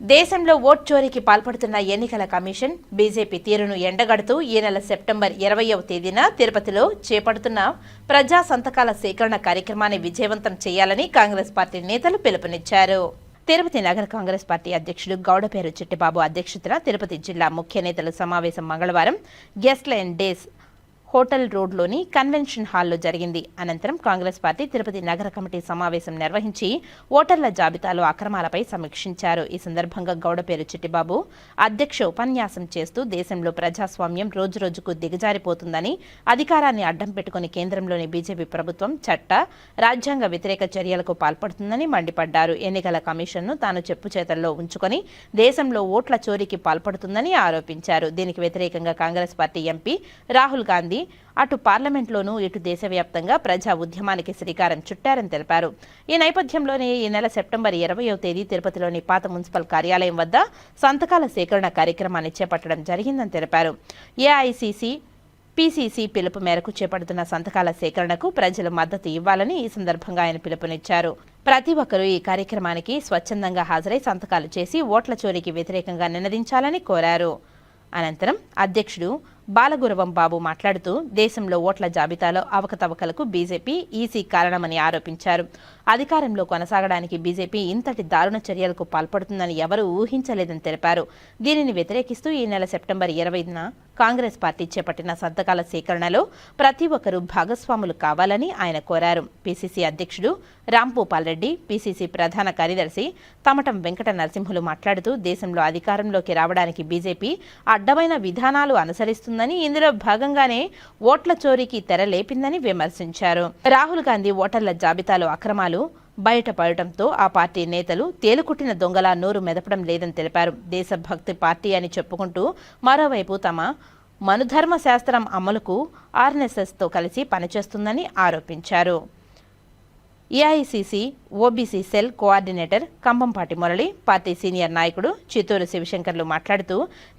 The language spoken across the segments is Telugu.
దేశంలో ఓట్ చోరీకి పాల్పడుతున్న ఎన్నికల కమిషన్ బీజేపీ తీరును ఎండగడుతూ ఈ నెల సెప్టెంబర్ ఇరవయవ తేదీన తిరుపతిలో చేపడుతున్న ప్రజా సంతకాల సేకరణ కార్యక్రమాన్ని విజయవంతం చేయాలని కాంగ్రెస్ పార్టీ నేతలు పిలుపునిచ్చారు. తిరుపతి నగర కాంగ్రెస్ పార్టీ అధ్యక్షుడు గౌడపేరు చిట్టిబాబు అధ్యక్షతన తిరుపతి జిల్లా ముఖ్య నేతల సమావేశం మంగళవారం గెస్ట్ లైన్ డేస్ హోటల్ రోడ్లోని కన్వెన్షన్ హాల్లో జరిగింది. అనంతరం కాంగ్రెస్ పార్టీ తిరుపతి నగర కమిటీ సమావేశం నిర్వహించి ఓటర్ల జాబితాలో అక్రమాలపై సమీక్షించారు. ఈ సందర్భంగా గౌడపేరు చిట్టిబాబు అధ్యక్ష ఉపన్యాసం చేస్తూ దేశంలో ప్రజాస్వామ్యం రోజురోజుకు దిగజారిపోతుందని అధికారాన్ని అడ్డం పెట్టుకుని కేంద్రంలోని బీజేపీ ప్రభుత్వం చట్ట రాజ్యాంగ వ్యతిరేక చర్యలకు పాల్పడుతుందని మండిపడ్డారు. ఎన్నికల కమిషన్ను తాను చెప్పు చేతల్లో ఉంచుకొని దేశంలో ఓట్ల చోరీకి పాల్పడుతుందని ఆరోపించారు. దీనికి వ్యతిరేకంగా కాంగ్రెస్ పార్టీ ఎంపీ రాహుల్ గాంధీ అటు పార్లమెంట్లోనూ ఇటు దేశవ్యాప్తంగా ప్రజా ఉద్యమానికి శ్రీకారం చుట్టారని తెలిపారు. ఈ నేపథ్యంలోనే ఈ నెల సెప్టెంబర్ ఇరవయో తేదీ తిరుపతిలోని పాత మున్సిపల్ కార్యాలయం వద్ద సంతకాల సేకరణ కార్యక్రమాన్ని చేపట్టడం జరిగిందని తెలిపారు. ఏఐసిసి పీసీసీ పిలుపు మేరకు చేపడుతున్న సంతకాల సేకరణకు ప్రజలు మద్దతు ఇవ్వాలని ఈ సందర్భంగా ఆయన పిలుపునిచ్చారు. ప్రతి ఒక్కరూ ఈ కార్యక్రమానికి స్వచ్ఛందంగా హాజరై సంతకాలు చేసి ఓట్ల చోరీకి వ్యతిరేకంగా నినదించాలని కోరారు. అనంతరం అధ్యక్షుడు బాలగురవం బాబు మాట్లాడుతూ దేశంలో ఓట్ల జాబితాలో అవకతవకలకు బీజేపీ ఈసీ కారణమని ఆరోపించారు. అధికారంలో కొనసాగడానికి బీజేపీ ఇంతటి దారుణ చర్యలకు పాల్పడుతుందని ఎవరూ ఊహించలేదని తెలిపారు. దీనిని వ్యతిరేకిస్తూ ఈ నెల సెప్టెంబర్ ఇరవైన కాంగ్రెస్ పార్టీ చేపట్టిన సంతకాల సేకరణలో ప్రతి ఒక్కరూ భాగస్వాములు కావాలని ఆయన కోరారు. పీసీసీ అధ్యక్షుడు రాంభూపాల్ రెడ్డి పీసీసీ ప్రధాన కార్యదర్శి తమటం వెంకట నరసింహులు మాట్లాడుతూ దేశంలో అధికారంలోకి రావడానికి బీజేపీ అడ్డమైన విధానాలు అనుసరిస్తుందని ఇందులో భాగంగానే ఓట్ల చోరీకి తెరలేపిందని విమర్శించారు. రాహుల్ గాంధీ ఓటర్ల జాబితాలో అక్రమాలు బయటపడటంతో ఆ పార్టీ నేతలు తేలుకుట్టిన దొంగలా నోరు మెదపడం లేదని తెలిపారు. దేశభక్తి పార్టీ అని చెప్పుకుంటూ మరోవైపు తమ మనుధర్మ శాస్త్రం అమలుకు ఆర్ఎన్ఎస్ఎస్తో కలిసి పనిచేస్తుందని ఆరోపించారు. AICC OBC cell coordinator Kambhampati Murali party senior నాయకుడు చిత్తూరు శివశంకర్లు మాట్లాడుతూ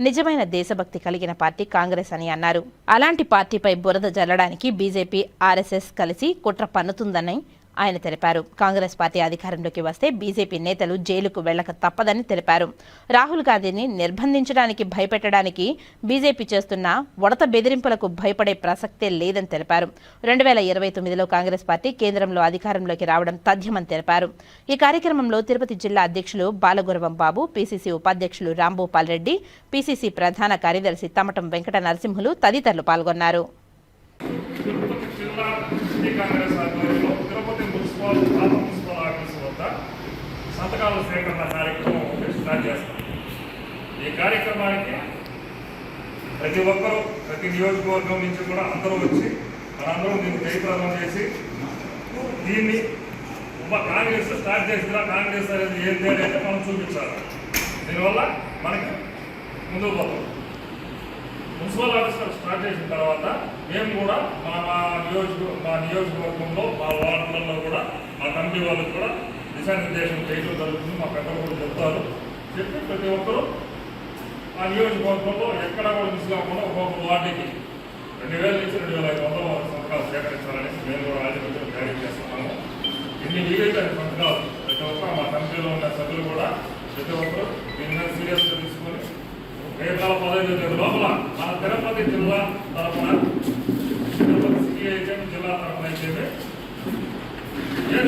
నిజమైన దేశభక్తి కలిగిన పార్టీ కాంగ్రెస్ అని అన్నారు. అలాంటి పార్టీపై బురద జల్లడానికి బీజేపీ ఆర్ఎస్ఎస్ కలిసి కుట్ర పన్నుతుందని ఆయన తెలిపారు. కాంగ్రెస్ పార్టీ అధికారంలోకి వస్తే బీజేపీ నేతలు జైలుకు వెళ్ళక తప్పదని తెలిపారు. రాహుల్ గాంధీని నిర్బంధించడానికి భయపెట్టడానికి బీజేపీ చేస్తున్న వడత బెదిరింపులకు భయపడే ప్రసక్తే లేదని తెలిపారు. రెండు వేల ఇరవై తొమ్మిదిలో కాంగ్రెస్ పార్టీ కేంద్రంలో అధికారంలోకి రావడం తథ్యమని తెలిపారు. ఈ కార్యక్రమంలో తిరుపతి జిల్లా అధ్యక్షులు బాలగురవం బాబు పీసీసీ ఉపాధ్యక్షులు రాంభూపాల్ రెడ్డి పీసీసీ ప్రధాన కార్యదర్శి తమటం వెంకట నరసింహులు తదితరులు పాల్గొన్నారు తిరుపతి జిల్లా సిటీ కాంగ్రెస్ ఆధ్వర్యంలో తిరుపతి మున్సిపల్ పాత మున్సిపల్ ఆఫీస్ వద్ద సంతకాల సేకరణ కార్యక్రమం స్టార్ట్ చేస్తాం. ఈ కార్యక్రమానికి ప్రతి ఒక్కరూ ప్రతి నియోజకవర్గం నుంచి కూడా అందరూ వచ్చి మనందరూ దీన్ని జయప్రదం చేసి దీన్ని ఒక కాంగ్రెస్ స్టార్ట్ చేసినా కాంగ్రెస్ అనేది ఏంటి అనేది మనం చూపించాలి. దీనివల్ల మనకి ముందుకు పోతాం. మున్సిపల్ ఆఫీసర్ స్టార్ట్ చేసిన తర్వాత మేము కూడా మా మా నియోజక మా నియోజకవర్గంలో మా వార్డులలో కూడా మా కమిటీ వాళ్ళకి కూడా దిశానిర్దేశం చేయడం జరుగుతుంది. మా పెద్దలు కూడా చెప్తారు. చెప్పి ప్రతి ఒక్కరూ ఆ నియోజకవర్గంలో ఎక్కడ కూడా మిస్ కాకుండా ఒక్కొక్క వార్డుకి రెండు వేల నుంచి రెండు వేల ఐదు వందల సంతకాలు సేకరించాలని మేము కూడా ఆధిపత్యం జారీ చేస్తున్నాము. ఎన్ని వీలైతే సంతకాలు. ప్రతి ఒక్కరు మా కమిటీలో ఉన్న సభ్యులు కూడా ప్రతి ఒక్కరు దీని మీద సీరియస్గా తీసుకొని రేపు నెల లోపల మన తిరుపతి జిల్లా తరఫున తిరుపతి జిల్లా తరఫున అయితే ఏం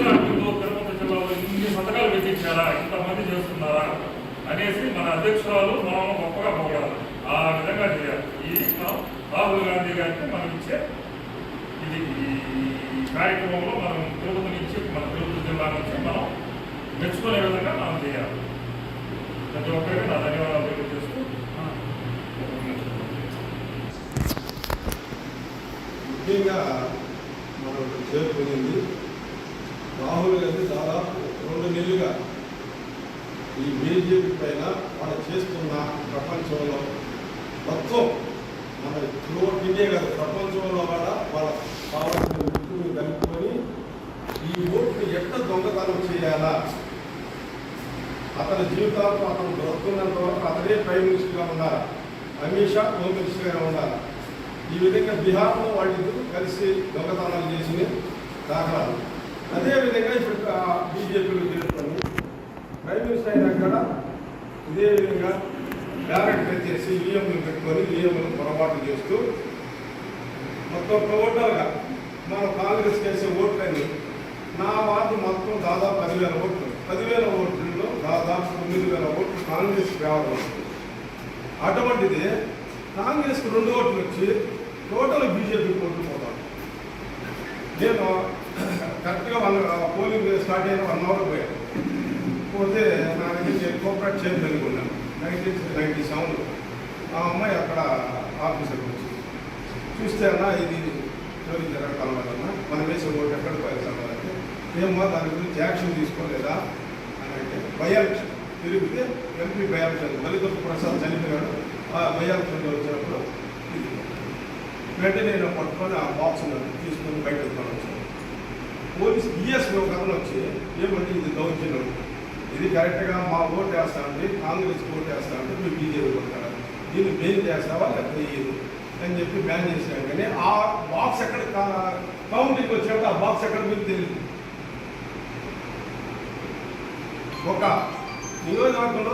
తిరుపతి జిల్లాలో ఇన్ని పథకాలు వెచ్చించారా? ఇంతమంది చేస్తున్నారా? అనేసి మన అధ్యక్షురాలు మనం గొప్పగా పొగడాలి ఆ విధంగా చేయాలి. ఈ రాహుల్ గాంధీ గారికి మనం ఇచ్చే ఇది ఈ కార్యక్రమంలో మనం తిరుపతి నుంచి మన తిరుపతి జిల్లా నుంచి మనం మెచ్చుకునే విధంగా మనం చేయాలి. ప్రతి ఒక్కరికి నా ధన్యవాదాలు తెలియజేస్తున్నాను. ముఖ్యంగా మనకు చేరుకునింది రాహుల్ గాంధీ దాదాపు రెండు నెలలుగా ఈ బీజేపీ పైన వాళ్ళు చేస్తున్న ప్రపంచంలో మొత్తం మన త్రూఅవుట్ ఇండియా కాదు ప్రపంచంలో కూడా వాళ్ళ కావాల్సిన వ్యక్తులు కలుపుకొని ఈ ఓట్లు ఎట్లా దొంగతనం చేయాలా? అతని జీవితాలతో అతను బ్రతుకున్నంత వరకు అతనే ప్రైమ్ మినిస్టర్గా ఉండాలి? అమిత్ షా హోమ్ మినిస్టర్గా ఉండాలి? ఈ విధంగా బీహార్లో వాళ్ళిద్దరూ కలిసి దొంగతనాలు చేసిన దాఖలాలు. అదేవిధంగా ఇప్పుడు బీజేపీలో చేరుకొని ప్రైమ్ మినిస్టర్ అయినా కూడా ఇదే విధంగా డైరెక్ట్ చేసి ఈఎంలు పెట్టుకొని ఈఎంలు పొరపాటు చేస్తూ మొత్తం టోటల్గా మన కాంగ్రెస్ చేసే ఓట్లని నా వార్డు మొత్తం దాదాపు పదివేల ఓట్లు. పదివేల ఓట్లలో దాదాపు తొమ్మిది వేల ఓట్లు కాంగ్రెస్ రావడం. అటువంటిది కాంగ్రెస్కి రెండు ఓట్లు వచ్చి టోటల్ బీజేపీ కోల్పోతాం నేను కరెక్ట్గా వన్ పోలింగ్ స్టార్ట్ అయిన వన్ అవర్ పోయాను పోతే నా దగ్గర నేను కోఆపరేట్ చైర్మన్ ఉన్నాను నైన్టీన్ నైన్టీ సెవెన్లో ఆ అమ్మాయి అక్కడ ఆఫీసర్కి వచ్చింది. చూస్తే అన్న ఇది చోరీ జరగటం మనం వేసే ఓటు ఎక్కడ పోయేసామంటే ఏమో దాని గురించి యాక్షన్ తీసుకోలేదా? అని అంటే బై ఎలక్షన్ తిరిగితే ఎంపీ బై ఎలక్షన్ ప్రసాద్ చనిపోయాడు. ఆ బై ఎలక్షన్లో వచ్చినప్పుడు వెంటనే నేను పట్టుకొని ఆ బాక్స్ తీసుకొని బయట వచ్చాను. పోలీస్ ఈఎస్పీ ఒక అతను వచ్చి ఏమంటే ఇది దౌర్జన్యం. ఇది కరెక్ట్గా మా ఓటు వేస్తామండి కాంగ్రెస్ ఓటు వేస్తామంటే మీరు బీజేపీ కొడతారా. దీన్ని బ్యాన్ చేస్తావా లేకపోతే అని చెప్పి బ్యాన్ చేసినాం కానీ ఆ బాక్స్ ఎక్కడ కౌంటీకి వచ్చినప్పుడు ఆ బాక్స్ ఎక్కడ మీకు తెలియదు ఒక నియోజకవర్గంలో